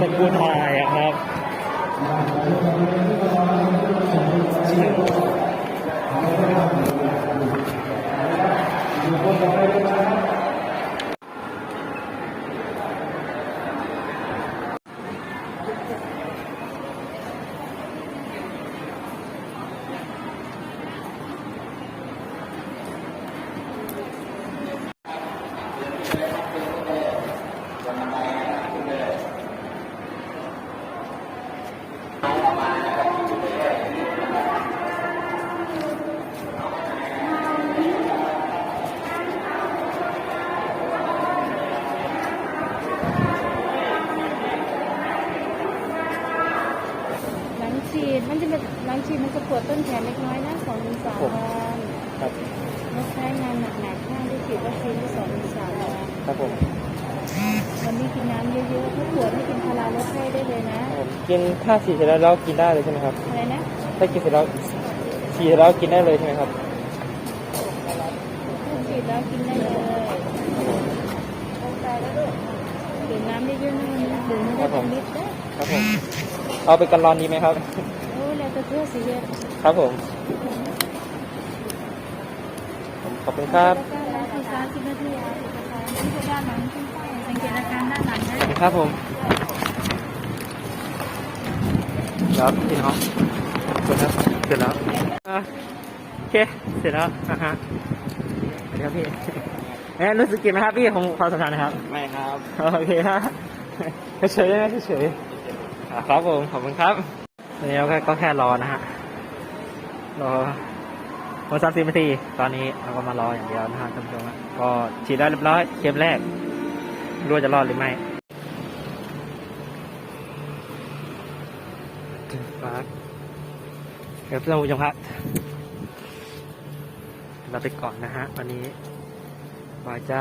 ตะกูถ่ายอะครับ หลัง ฉีดมันจะเป็นหลังฉีดมันจะปวดต้นแขนเล็กน้อยนะสองถึงสามผมวันครับงดใช้งานหนักๆข้างที่ฉีดวัคซีนที่สองถึงสามวันครับผมวันนี้กินน้ำเยอะๆถ้าปวดให้กินพาราลดไข้ได้เลยนะครับผมกินถ้าฉีดเสร็จแล้วเรากินได้เลยใช่ไหมครับอะไรนะถ้ากินเสร็จแล้วฉีดเสร็จแล้วกินได้เลยใช่ไหมครับถ้าฉีดแล้วกินได้เลยโอ้ตายแล้วลูกดื่มน้ำเยอะๆนะวันนี้ดื่มไม่ได้เป็นลิตรนะครับผมเอาไปกันรอนดีไหมครับ โอ้แล้วจะเพื่อสิเยอะครับผมผม ขอบคุณครับแล้วก็แล้วคือสามสิบนาทีอะเอกสารที่จะด้านหลังขึ้นไปสังเกตอาการด้านหลังได้ขอบคุณครับผมครับพี่น้องขอบคุณครับเสร็จแล้วอะโอเคเสร็จแล้วอะฮะสวัสดีครับพี่เอ๊ะรู้สึกกินไหมครับพี่ของความสัมพันธ์นะครับ ไม่ครับ โอเคฮะเฉยๆนะเฉยๆอะครับผม ขอบคุณครับ ตอนนี้เราก็ก็แค่รอนะฮะ รอวันสามสิบนาที ตอนนี้เราก็มารออย่างเดียวนะฮะท่านผู้ชมฮะก็ฉีดได้เรียบร้อย เข็มแรกไม่รู้ว่าจะรอดหรือไม่ครับเดี๋ยวท่านผู้ชมครับเราไปก่อนนะฮะวันนี้ว่าจะ